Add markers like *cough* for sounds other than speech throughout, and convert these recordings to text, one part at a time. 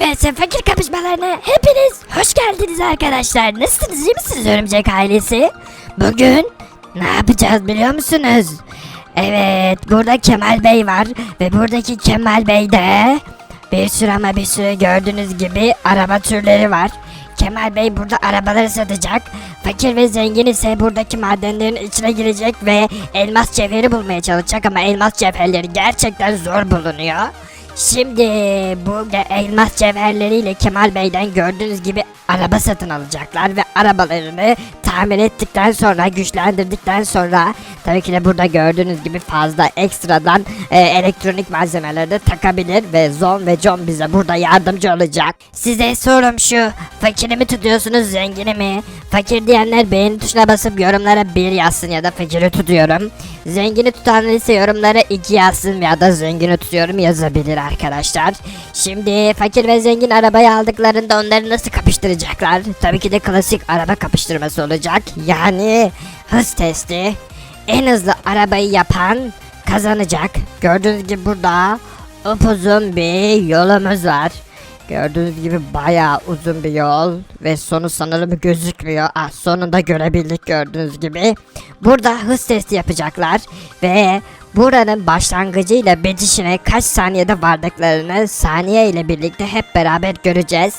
Vs fakir kapışmalarına hepiniz hoş geldiniz arkadaşlar. Nasılsınız iyi misiniz örümcek ailesi? Bugün ne yapacağız biliyor musunuz? Evet burada Kemal Bey var ve buradaki Kemal Bey'de bir sürü ama bir sürü gördüğünüz gibi araba türleri var. Kemal Bey burada arabaları satacak. Fakir ve zengin ise buradaki madenlerin içine girecek ve elmas cevheri bulmaya çalışacak ama elmas cevherleri gerçekten zor bulunuyor. Şimdi bu ge- elmas cevherleriyle Kemal Bey'den gördüğünüz gibi araba satın alacaklar ve arabalarını tamir ettikten sonra güçlendirdikten sonra tabii ki de burada gördüğünüz gibi fazla ekstradan e, elektronik malzemeleri de takabilir ve Zon ve John bize burada yardımcı olacak. Size sorum şu fakiri mi tutuyorsunuz zengini mi? Fakir diyenler beğeni tuşuna basıp yorumlara bir yazsın ya da fakiri tutuyorum. Zengini tutanlar ise yorumlara iki yazsın ya da zengini tutuyorum yazabilir arkadaşlar. Şimdi fakir ve zengin arabayı aldıklarında onları nasıl kapıştıracaklar? Tabii ki de klasik araba kapıştırması olacak. Yani hız testi. En hızlı arabayı yapan kazanacak. Gördüğünüz gibi burada upuzun bir yolumuz var. Gördüğünüz gibi bayağı uzun bir yol ve sonu sanırım gözükmüyor. Ah sonunda görebildik gördüğünüz gibi. Burada hız testi yapacaklar ve buranın başlangıcıyla bitişine kaç saniyede vardıklarını saniye ile birlikte hep beraber göreceğiz.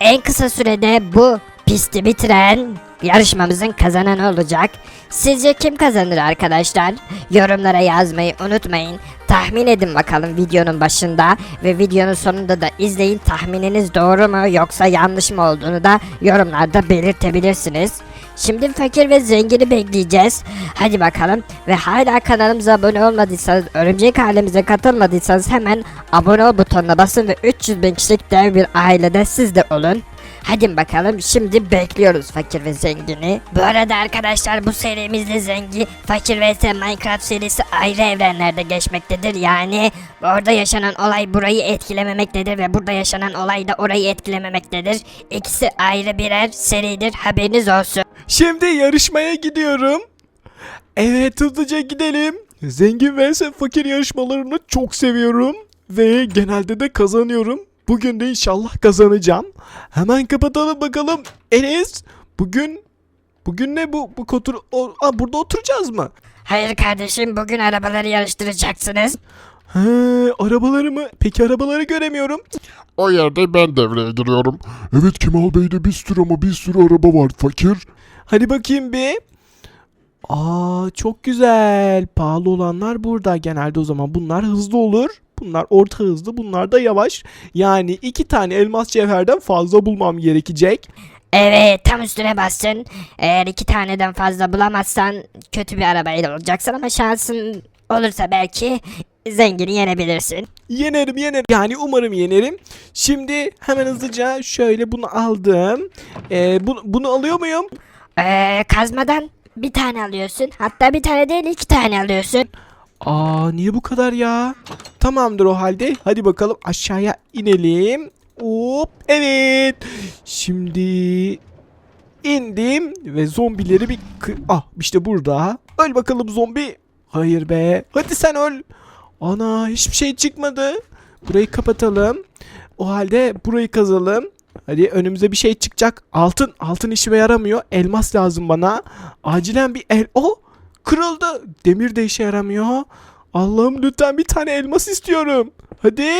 En kısa sürede bu pisti bitiren yarışmamızın kazananı olacak. Sizce kim kazanır arkadaşlar? Yorumlara yazmayı unutmayın. Tahmin edin bakalım videonun başında ve videonun sonunda da izleyin. Tahmininiz doğru mu yoksa yanlış mı olduğunu da yorumlarda belirtebilirsiniz. Şimdi fakir ve zengini bekleyeceğiz. Hadi bakalım ve hala kanalımıza abone olmadıysanız, örümcek ailemize katılmadıysanız hemen abone ol butonuna basın ve 300 bin kişilik dev bir ailede siz de olun. Hadi bakalım şimdi bekliyoruz fakir ve zengini. Bu arada arkadaşlar bu serimizde zengi fakir vs Minecraft serisi ayrı evrenlerde geçmektedir. Yani orada yaşanan olay burayı etkilememektedir ve burada yaşanan olay da orayı etkilememektedir. İkisi ayrı birer seridir haberiniz olsun. Şimdi yarışmaya gidiyorum. Evet hızlıca gidelim. Zengin vs fakir yarışmalarını çok seviyorum. Ve genelde de kazanıyorum. Bugün de inşallah kazanacağım. Hemen kapatalım bakalım. Enes bugün bugün ne bu? Bu otur o, Aa, burada oturacağız mı? Hayır kardeşim bugün arabaları yarıştıracaksınız. He, arabaları mı? Peki arabaları göremiyorum. O yerde ben devreye giriyorum. Evet Kemal Bey'de bir sürü ama bir sürü araba var fakir. Hadi bakayım bir. Aa çok güzel. Pahalı olanlar burada. Genelde o zaman bunlar hızlı olur. Bunlar orta hızlı, bunlar da yavaş. Yani iki tane elmas cevherden fazla bulmam gerekecek. Evet tam üstüne bastın. Eğer iki taneden fazla bulamazsan kötü bir arabayla olacaksın ama şansın olursa belki zengini yenebilirsin. Yenerim yenerim. Yani umarım yenerim. Şimdi hemen hızlıca şöyle bunu aldım. Ee, bunu, bunu alıyor muyum? Ee, kazmadan bir tane alıyorsun. Hatta bir tane değil iki tane alıyorsun. Aa niye bu kadar ya? Tamamdır o halde. Hadi bakalım aşağıya inelim. Hop evet. Şimdi indim ve zombileri bir ah işte burada. Öl bakalım zombi. Hayır be. Hadi sen öl. Ana hiçbir şey çıkmadı. Burayı kapatalım. O halde burayı kazalım. Hadi önümüze bir şey çıkacak. Altın. Altın işime yaramıyor. Elmas lazım bana. Acilen bir el... Oh! Kırıldı. Demir de işe yaramıyor. Allah'ım lütfen bir tane elmas istiyorum. Hadi.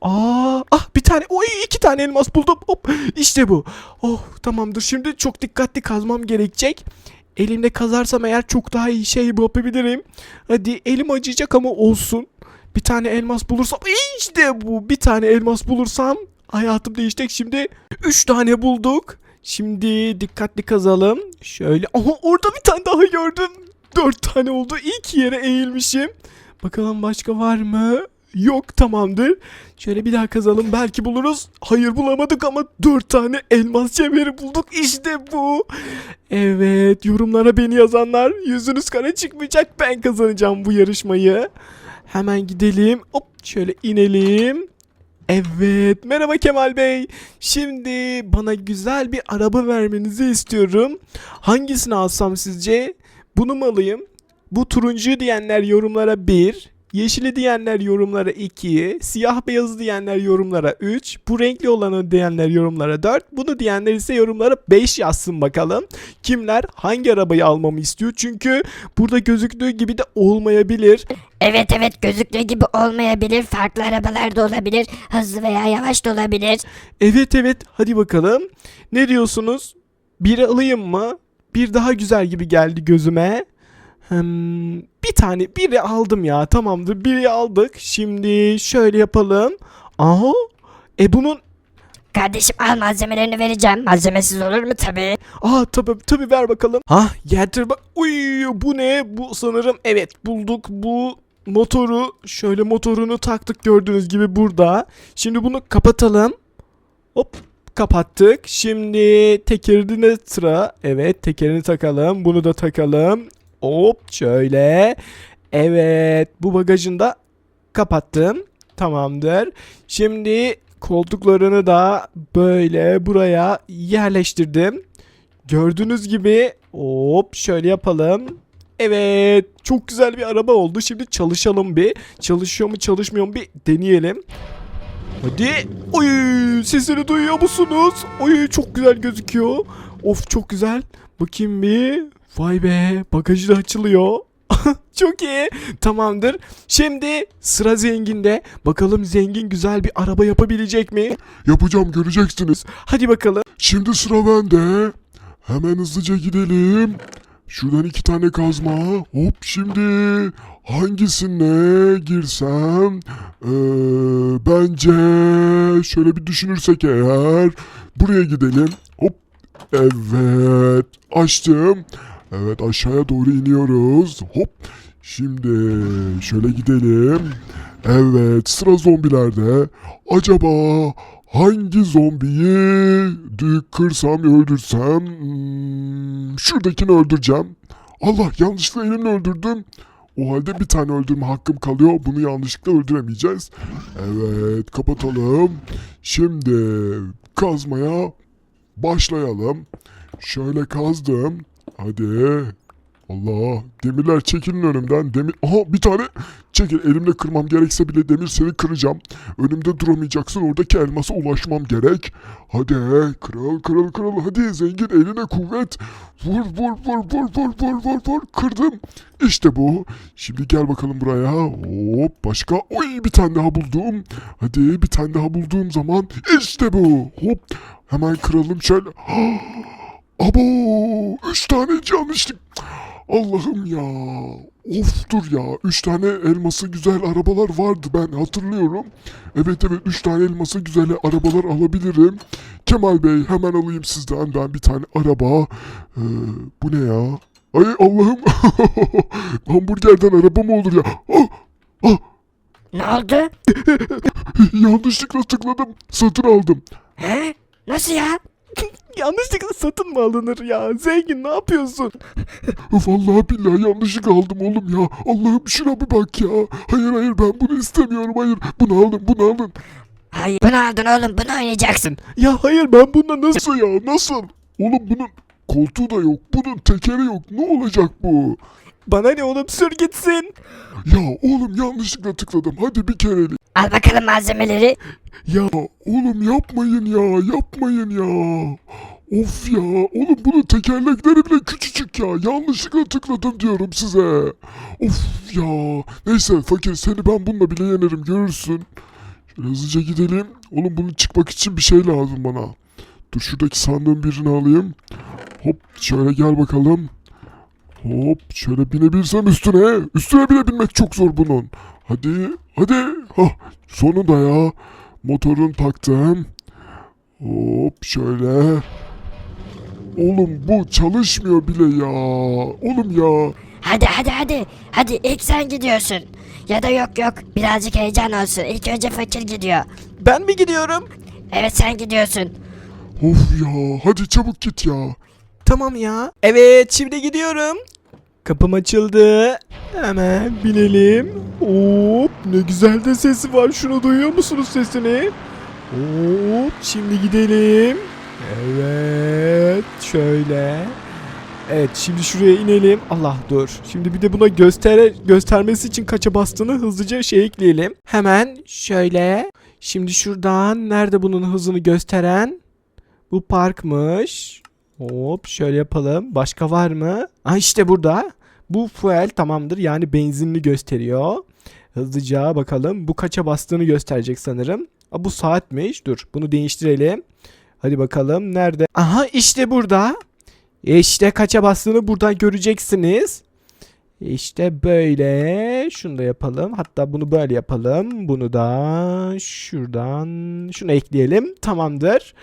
Aa, ah bir tane. Oy iki tane elmas buldum. Hop işte bu. Oh tamamdır. Şimdi çok dikkatli kazmam gerekecek. Elimde kazarsam eğer çok daha iyi şey yapabilirim. Hadi elim acıyacak ama olsun. Bir tane elmas bulursam işte bu. Bir tane elmas bulursam hayatım değişecek. Şimdi 3 tane bulduk. Şimdi dikkatli kazalım. Şöyle. Aha orada bir tane daha gördüm. 4 tane oldu. İlk yere eğilmişim. Bakalım başka var mı? Yok tamamdır. Şöyle bir daha kazalım belki buluruz. Hayır bulamadık ama 4 tane elmas cevheri bulduk. İşte bu. Evet yorumlara beni yazanlar yüzünüz kara çıkmayacak. Ben kazanacağım bu yarışmayı. Hemen gidelim. Hop şöyle inelim. Evet merhaba Kemal Bey. Şimdi bana güzel bir araba vermenizi istiyorum. Hangisini alsam sizce? Bunu mu alayım? Bu turuncu diyenler yorumlara 1, Yeşili diyenler yorumlara 2, siyah beyazı diyenler yorumlara 3, bu renkli olanı diyenler yorumlara 4, bunu diyenler ise yorumlara 5 yazsın bakalım. Kimler hangi arabayı almamı istiyor? Çünkü burada gözüktüğü gibi de olmayabilir. Evet evet gözüktüğü gibi olmayabilir. Farklı arabalar da olabilir. Hızlı veya yavaş da olabilir. Evet evet hadi bakalım. Ne diyorsunuz? Biri alayım mı? Bir daha güzel gibi geldi gözüme. Hmm, bir tane biri aldım ya tamamdır biri aldık. Şimdi şöyle yapalım. Aha e bunun Kardeşim al malzemelerini vereceğim. Malzemesiz olur mu tabii. Aa tabi tabi ver bakalım. Ha getir bak. Uy bu ne? Bu sanırım evet bulduk bu motoru. Şöyle motorunu taktık gördüğünüz gibi burada. Şimdi bunu kapatalım. Hop kapattık. Şimdi tekerine sıra. Evet tekerini takalım. Bunu da takalım. Hop şöyle. Evet bu bagajını da kapattım. Tamamdır. Şimdi koltuklarını da böyle buraya yerleştirdim. Gördüğünüz gibi hop şöyle yapalım. Evet çok güzel bir araba oldu. Şimdi çalışalım bir. Çalışıyor mu çalışmıyor mu bir deneyelim. Hadi. Oy sesini duyuyor musunuz? Oy çok güzel gözüküyor. Of çok güzel. Bakayım bir. Vay be bagajı da açılıyor. *laughs* çok iyi. Tamamdır. Şimdi sıra zenginde. Bakalım zengin güzel bir araba yapabilecek mi? Yapacağım göreceksiniz. Hadi bakalım. Şimdi sıra bende. Hemen hızlıca gidelim. Şuradan iki tane kazma. Hop şimdi hangisine girsem? Ee, bence şöyle bir düşünürsek eğer buraya gidelim. Hop evet açtım. Evet aşağıya doğru iniyoruz. Hop şimdi şöyle gidelim. Evet sıra zombilerde. Acaba hangi zombiyi kırsam öldürsem hmm, şuradakini öldüreceğim. Allah yanlışlıkla elini öldürdüm. O halde bir tane öldürme hakkım kalıyor. Bunu yanlışlıkla öldüremeyeceğiz. Evet kapatalım. Şimdi kazmaya başlayalım. Şöyle kazdım. Hadi. Allah demirler çekilin önümden. Demir aha bir tane çekil elimle kırmam gerekse bile demir seni kıracağım. Önümde duramayacaksın oradaki elmasa ulaşmam gerek. Hadi kırıl kırıl kırıl hadi zengin eline kuvvet. Vur vur vur vur vur vur vur vur kırdım. İşte bu. Şimdi gel bakalım buraya. Hop başka. Oy bir tane daha buldum. Hadi bir tane daha bulduğum zaman işte bu. Hop hemen kıralım şöyle. *gasps* Abo üç tane yanlışlık. Allah'ım ya. Of dur ya. Üç tane elması güzel arabalar vardı ben hatırlıyorum. Evet evet üç tane elması güzel arabalar alabilirim. Kemal Bey hemen alayım sizden ben bir tane araba. Ee, bu ne ya? Ay Allah'ım. *laughs* Hamburgerden araba mı olur ya? Ah, ah, Ne oldu? *laughs* yanlışlıkla tıkladım. Satın aldım. He? Nasıl ya? *laughs* Yanlışlıkla satın mı alınır ya? Zengin ne yapıyorsun? *laughs* Vallahi billahi yanlışlık aldım oğlum ya. Allah'ım şuna bir bak ya. Hayır hayır ben bunu istemiyorum hayır. Bunu alın bunu alın. Hayır. Bunu aldın oğlum bunu oynayacaksın. Ya hayır ben bununla nasıl... Nasıl ya nasıl? Oğlum bunun koltuğu da yok. Bunun tekeri yok. Ne olacak bu? Bana ne oğlum sür gitsin. Ya oğlum yanlışlıkla tıkladım. Hadi bir kerelik. Al bakalım malzemeleri. Ya oğlum yapmayın ya. Yapmayın ya. Of ya. Oğlum bunun tekerlekleri bile küçücük ya. Yanlışlıkla tıkladım diyorum size. Of ya. Neyse fakir seni ben bununla bile yenerim görürsün. Şöyle hızlıca gidelim. Oğlum bunun çıkmak için bir şey lazım bana. Dur şuradaki sandığın birini alayım. Hop şöyle gel bakalım. Hop şöyle binebilsem üstüne. Üstüne bile binmek çok zor bunun. Hadi hadi. Hah sonunda ya. Motorun taktım. Hop şöyle. Oğlum bu çalışmıyor bile ya. Oğlum ya. Hadi hadi hadi. Hadi ilk sen gidiyorsun. Ya da yok yok birazcık heyecan olsun. İlk önce fakir gidiyor. Ben mi gidiyorum? Evet sen gidiyorsun. Of ya. Hadi çabuk git ya. Tamam ya. Evet şimdi gidiyorum. Kapım açıldı. Hemen binelim. Hop ne güzel de sesi var. Şunu duyuyor musunuz sesini? Hop şimdi gidelim. Evet şöyle. Evet şimdi şuraya inelim. Allah dur. Şimdi bir de buna göster göstermesi için kaça bastığını hızlıca şey ekleyelim. Hemen şöyle. Şimdi şuradan nerede bunun hızını gösteren? Bu parkmış. Hop şöyle yapalım. Başka var mı? Ha işte burada. Bu fuel tamamdır. Yani benzinli gösteriyor. Hızlıca bakalım. Bu kaça bastığını gösterecek sanırım. Aa, bu saatmiş. Dur bunu değiştirelim. Hadi bakalım nerede? Aha işte burada. İşte kaça bastığını buradan göreceksiniz. İşte böyle. Şunu da yapalım. Hatta bunu böyle yapalım. Bunu da şuradan şunu ekleyelim. Tamamdır.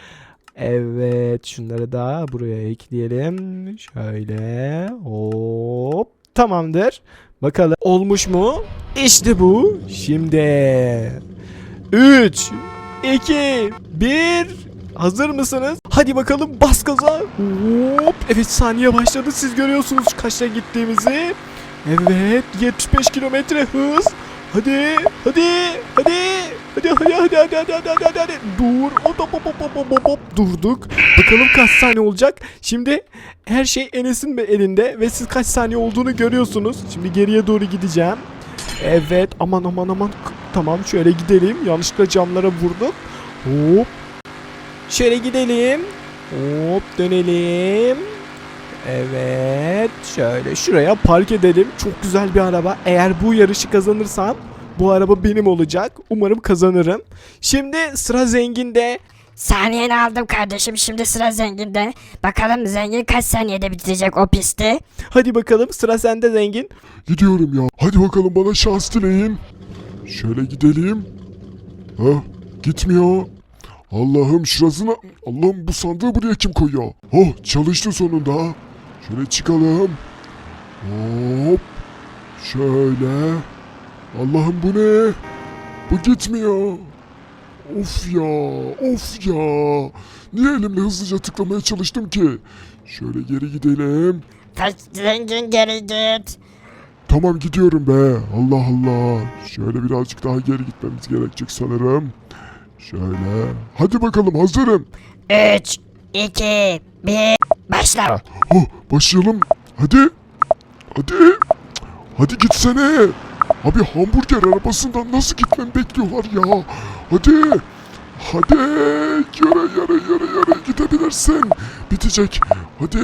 Evet şunları da buraya ekleyelim. Şöyle. Hop. Tamamdır. Bakalım olmuş mu? İşte bu. Şimdi 3 2 1 Hazır mısınız? Hadi bakalım bas gaza. Hop. Evet saniye başladı. Siz görüyorsunuz kaçta gittiğimizi. Evet 75 kilometre hız. Hadi hadi hadi hadi hadi hadi hadi hadi hadi hadi hadi. Hadi dur hop hop hop hop hop hop hop. Durduk. Bakalım kaç saniye olacak. Şimdi her şey Enes'in elinde ve siz kaç saniye olduğunu görüyorsunuz. Şimdi geriye doğru gideceğim. Evet aman aman aman. Tamam şöyle gidelim. Yanlışlıkla camlara vurduk hop. Şöyle gidelim. Hop dönelim Evet şöyle şuraya park edelim. Çok güzel bir araba. Eğer bu yarışı kazanırsam bu araba benim olacak. Umarım kazanırım. Şimdi sıra zenginde. Saniyeni aldım kardeşim şimdi sıra zenginde. Bakalım zengin kaç saniyede bitirecek o pisti. Hadi bakalım sıra sende zengin. Gidiyorum ya. Hadi bakalım bana şans dileyin. Şöyle gidelim. Ha? Gitmiyor. Allah'ım şurasına... Allah'ım bu sandığı buraya kim koyuyor? Oh çalıştı sonunda. Şöyle çıkalım. Hop. Şöyle. Allah'ım bu ne? Bu gitmiyor. Of ya, of ya. Niye elimle hızlıca tıklamaya çalıştım ki? Şöyle geri gidelim. Kaç zengin geri git. Tamam gidiyorum be. Allah Allah. Şöyle birazcık daha geri gitmemiz gerekecek sanırım. Şöyle. Hadi bakalım hazırım. 3, 2, 1, başla. Oh, başlayalım. Hadi. Hadi. Hadi gitsene. Abi hamburger arabasından nasıl gitmemi bekliyorlar ya. Hadi. Hadi. Yere yere yere yere gidebilirsin. Bitecek. Hadi.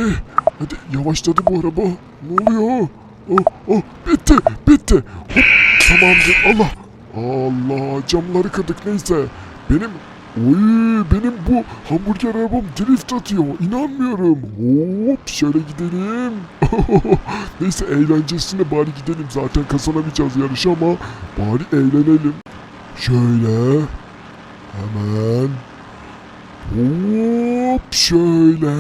Hadi yavaşladı bu araba. Ne oluyor? Oh oh bitti bitti. Hop tamamdır Allah. Allah camları kırdık neyse. Benim Oy benim bu hamburger arabam drift atıyor. İnanmıyorum. Hop şöyle gidelim. *laughs* Neyse eğlencesine bari gidelim. Zaten kazanamayacağız yarışı ama bari eğlenelim. Şöyle. Hemen. Hop şöyle.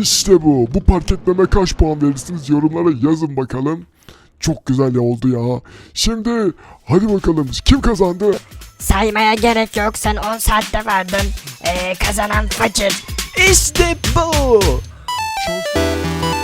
İşte bu. Bu park etmeme kaç puan verirsiniz yorumlara yazın bakalım. Çok güzel oldu ya. Şimdi hadi bakalım kim kazandı? Saymaya gerek yok sen 10 saatte vardın. Ee, kazanan fakir. İşte bu. Şans-